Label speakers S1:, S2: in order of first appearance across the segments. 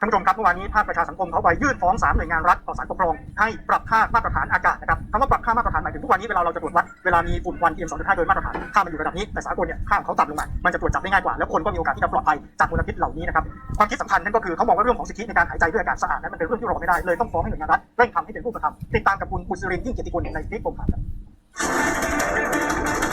S1: ท่านผู้ชมครับเมื่อวานนี้ภาคประชาสังคมเขาไปยื่นฟ้องศาลหน่วยงานรัฐต่อศาลปกครองให้ปรับค่ามาตรฐานอากาศนะครับคำว่าปรับค่ามาตรฐานหมายถึงทุกวันนี้เวลาเราจะตรวจวัดเวลามีฝุ่นควัน PM 2.5โดยมาตรฐานค่ามันอยู่ระดับนี้แต่สากลเนี่ยค่าของเขาต่ำลงมา มันจะตรวจจับได้ง่ายกว่า แล้วคนก็มีโอกาสที่จะปลอดภัยจากมลพิษเหล่านี้นะครับความคิดสำคัญนั่นก็คือเขามองว่าเรื่องของสิทธิในการหายใจด้วยอากาศสะอาดนั้นมันเป็นเรื่องที่รอไม่ได้เลยต้องฟ้องให้หน่วยงานรัฐเร่งทำให้เป็นรูปธรรมติดตามกับคุณบุษรินยิ่งเกียรติกุลในคลิปผมครับ
S2: คุณผู้ชมคะเรา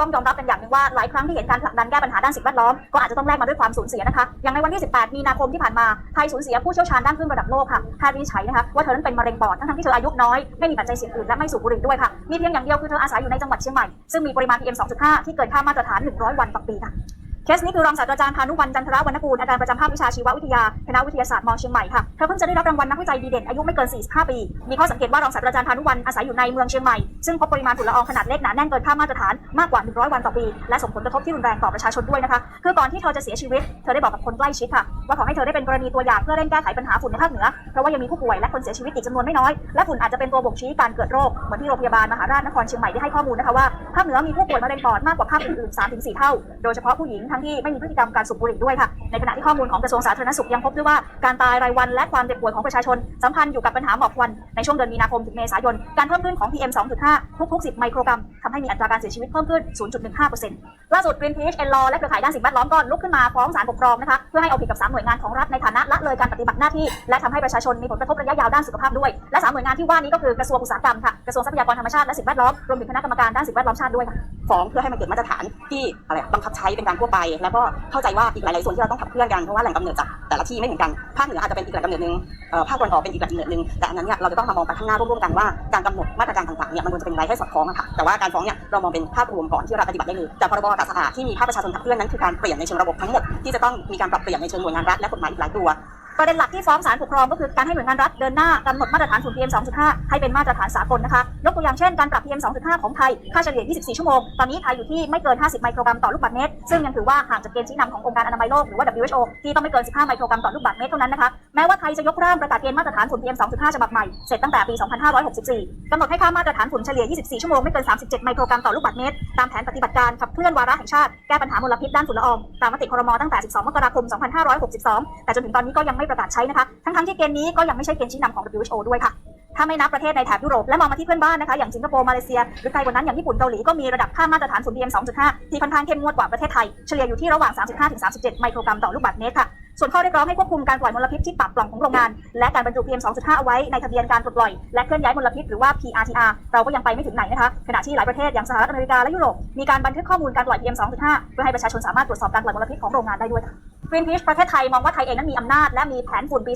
S2: ต้องยอมรับกันอย่างหนึ่งว่าหลายครั้งที่เห็นการผลักดันแก้ปัญหาด้านสิ่งแวดล้อมก็อาจจะต้องแลกมาด้วยความสูญเสียนะคะอย่างในวันที่ 18 มีนาคมที่ผ่านมาไทยสูญเสียผู้เชี่ยวชาญด้านคลื่นระดับโลกค่ะแพทย์วินิจฉัยนะคะว่าเธอนั้นเป็นมะเร็งปอดทั้งที่เธออายุน้อยไม่มีปัจจัยเสี่ยงอื่นและไม่สูบบุหรี่ด้วยค่ะมีเพียงอย่างเดียวคือเธออาศัยอยู่ในจังหวัดเชียงใหม่ซึ่งมีปริมาณ PM 2.5 ที่เกินค่ามาตรฐาน 100 วันต่อปีค่ะ เคสนี้คือรองศาสตราจารย์พานุวันจันทรวรรณกูลอาจารย์ประจำภาควิชาชีววิทยาคณะวิทยาศาสตร์มอเชียงใหม่ค่ะเธอเพิ่งจะได้รับรางวัลนักวิจัยดีเด่นอายุไม่เกิน 45 ปี มีข้อสังเกตว่ารองศาสตราจารย์พานุวันอาศัยอยู่ในเมืองเชียงใหม่ ซึ่งพบปริมาณฝุ่นละอองขนาดเล็กหนาแน่นเกินค่ามาตรฐานมากกว่า 100 วันต่อปี และส่งผลกระทบที่รุนแรงต่อประชาชนด้วยนะคะคือก่อนที่เธอจะเสียชีวิตเธอได้บอกกับคนใกล้ชิดค่ะว่าขอให้เธอได้เป็นกรณีตัวอย่างเพื่อเร่งแก้ไขปัญหาฝุ่นในภาคเหนือเพราะว่ายังมีผู้ป่วยและคนเสียชีวิตอีกจำนวนไม่น้อยและฝุ่นอาจจะเป็นตัวบ่งชี้การเกิดโรคเหมือนที่โรงพยาบาลมหาราชนครเชียงใหม่ได้ให้ข้อมูลนะคะว่าภาคเหนือมีผู้ป่วยมะเร็งปอดมากกว่าภาคอื่นๆ3-4 เท่า โดยเฉพาะผู้หญิงทั้งที่ไม่มีพฤติกรรมการสูบบุหรี่ด้วยค่ะในขณะที่ข้อมูลของกระทรวงสาธารณสุขยังพบด้วยว่าการตายรายวันและความเจ็บป่วยของประชาชนสัมพันธ์อยู่กับปัญหาหมอกควันในช่วงเดือนมีนาคมถึงเมษายนการเพิ่มขึ้นของ PM 2.5 ทุก ๆ 10 ไมโครกรัมทำให้มีอัตราการเสียชีวิตเพิ่มขึ้น 0.15%ล่าสุด Greenpeace e n l a w และเครือข่ายด้านสิ่งแวดล้อมก็ลุกขึ้นมาฟ้องศาลปกครองนะคะเพื่อให้เอาผิดกับสามหน่วยงานของรัฐในฐานะละเลยการปฏิบัติหน้าที่ และทำให้ประชาชนมีผลกระทบระยะยาวด้านสุขภาพด้วย และสามหน่วยงานที่ว่านี้ก็คือกระทรวงอุตสาหกรรมค่ะกระทรวงทรัพยากรธรรมชาติและสิ่งแวดล้อมรวมถึงคณะกรรมการด้านสิ่งแวดล้อมชาติด้วยค่ะ
S3: ฟ้องเพื่อให้มันเกิดมาตรฐานที่อะไรบังคับใช้เป็นการทั่วไปแล้วก็เข้าใจว่าอีกหลายๆส่วนที่เราต้องขับเคลื่อนกันเพราะว่าแหล่งกำเนิดจากแต่ละที่ไม่เหมือนกันภาคเหนืออาจจะเป็นอีกแหล่งกำเนิดหนึ่งภาคตะวันออกเป็นอีกแหล่งกำเนิดหนึ่งแต่อันนั้นเนี่ยเราจะต้องมามองไปข้างหน้าร่วมๆกันว่าการกำหนดมาตรการต่างๆเนี่ยมันควรจะเป็นอะไรให้สอดคล้องอะค่ะแต่ว่าการฟ้องเนี่ยเรามองเป็นภาพรวมก่อนที่เราปฏิบัติได้เลยแต่พรบอากาศสะอาดที่มีภาคประชาชนขับเคลื่อนนั้นคือการเปลี่ยนในเชิงระบบทั้งหมดที่จะต้องมีการปรับเปลี่ยนในเชิงหน่วยงานรัฐและกฎหมายอีกหลายตัว
S2: ประเด็นหลักที่ฟ้องศาลปกครองก็คือการให้หน่วยงานรัฐเดินหน้ากำหนดมาตรฐานฝุ่น PM 2.5 ให้เป็นมาตรฐานสากลนะคะยกตัวอย่างเช่นการปรับ PM 2.5 ของไทย ค่าเฉลี่ย 24 ชั่วโมง ตอนนี้ไทยอยู่ที่ไม่เกิน 50 ไมโครกรัมต่อลูกบาศก์เมตร ซึ่งยังถือว่าห่างจากเกณฑ์ชี้นำขององค์การอนามัยโลกหรือว่า WHO ที่ต้องไม่เกิน 15 ไมโครกรัมต่อลูกบาศก์เมตรเท่านั้นนะคะแม้ว่าไทยจะยกร่างประกาศเกณฑ์มาตรฐานฝุ่น PM 2.5 ฉบับใหม่เสร็จตั้งแต่ปี 2564กำหนดให้ค่ามาตรฐานฝุ่นเฉลี่ย 24 ชั่วโมงไม่เกิน 37 ไมโครกรัมต่อลูกบาศก์เมตรตามแผนปฏิบัติการขับเคลื่อนวาระแห่งชาติแก้ปัญหามลพิษด้านฝุ่นละอองตามมติครมตั้งแต่ 12 มกราคม 2562 แต่จนถึงตอนนี้ก็ยังไม่ประกาศใช้นะคะ ทั้งๆที่เกณฑ์นี้ก็ยังไม่ใช่เกณฑ์ชี้นำของ WHO ด้วยค่ะ ถ้าไม่นับประเทศในแถบยุโรปและมองมาที่เพื่อนบ้านนะคะ อย่างสิงคโปร์ มาเลเซีย หรือไกลกว่านั้นอย่างญี่ปุ่น เกาหลี ก็มีระดับค่ามาตรฐานฝุ่น PM 2.5 ที่ค่อนข้างเข้มงวดกว่าประเทศไทย เฉลี่ยอยู่ที่ระหว่าง 35-37 ไมโครกรัมต่อลูกบาศก์เมตรค่ะ ส่วนข้อเรียกร้องให้ควบคุมการปล่อยมลพิษที่ปากปล่องของโรงงาน และการบรรจุ PM 2.5 เอาไว้ในทะเบียนการปลดปล่อย และเคลื่อนย้ายมลพิษหรือว่า PRTR เราก็ยังไปไม่ถึงไหนนะคะขณะที่หลายประเทศอย่างสหรัฐอเมริกาและยุโรปมีการบันทึกข้อมูลการปล่อย PM 2.5 เพื่อให้ประชาชนสามารถตรวจสอบการปล่อยมลพิษของโรงงานได้ด้วยค่ะ Greenpeace ประเทศไทยมองว่าไทยเองนั้นมีอำนาจและมีแผนฝุ่นปี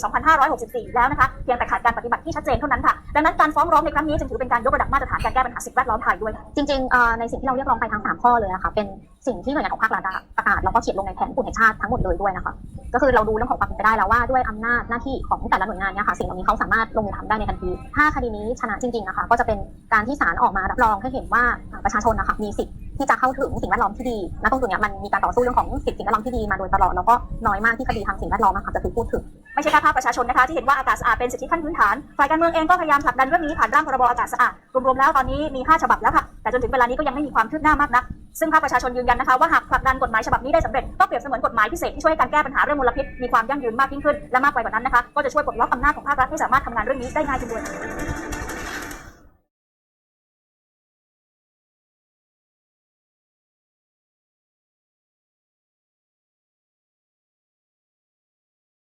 S2: 2564 แล้วนะคะเพียงแต่ขาดการปฏิบัติที่ชัดเจนเท่านั้นค่ะดังนั้นการฟ้องร้องในครั้งนี้จึงถือเป็นการยกระดับมาตรฐานการแก้ปัญหาสิ่งแวดล้อมไทยด้วย
S4: จริงๆในสิ่งที่เราเรียกร้องไปทั้ง3ข้อเลยนะคะเป็นสิ่งที่หน่วยงานของภาครัฐประกาศแล้วก็เขียนลงในแผนฝุ่นแห่งชาติทั้งหมดเลยด้วยนะคะ ก็คือเราดูเรื่องของความเป็นไปได้แล้วว่าด้วยอำนาจหน้าที่ของแต่ละหน่วยงานเนี่ยค่ะสิ่งเหล่านี้เขาสามารถลงมือทำได้ในทันที ถ้าคดีนี้ชนะจริงๆนะคะก็จะเป็นการที่ศาลออกมารับรองให้เห็นว่าประชาชนนะคะมีสิทธิ์ที่จะเข้าถึงสิ่งแวดล้อมที่ดีและตรงจุดเนี้ยมันมีการต่อสู้เรื่องของสิทธิสิ่งแวดล้อมที่ดีมาโดยตลอดแล้วก็น้อยมากที่คดีทางสิ่งแวดล้อมอะค่ะจะถูกพูดถึง
S2: ไม่ใช่แค่ภาคประชาชนนะคะที่เห็นว่าอากาศสะอาดเป็นสิทธิขั้นพื้นฐานฝ่ายการเมืองเองก็พยายามผลักดันเรื่องนี้ผ่านร่างพรบอากาศสะอาดรวมๆแล้วตอนนี้มี5ฉบับแล้วค่ะแต่จนถึงเวลานี้ก็ยังไม่มีความคืบหน้ามากนัก ซึ่งภาคประชาชนยืนยันนะคะว่าหากผลักดันกฎหมายฉบับนี้ได้สำเร็จก็เปรียบเสมือนกฎหมายพิเศษที่ช่วยให้การแก้ปัญหาเรื่องมลพิษมีความยั่งยืนมากยิ่งขึ้นและมากไปกว่านั้นนะคะก็จะช่วยปลดล็อกอำนาจของภาครัฐให้สามารถทำงานเรื่องนี้ได้ง่ายขึ้นด้วย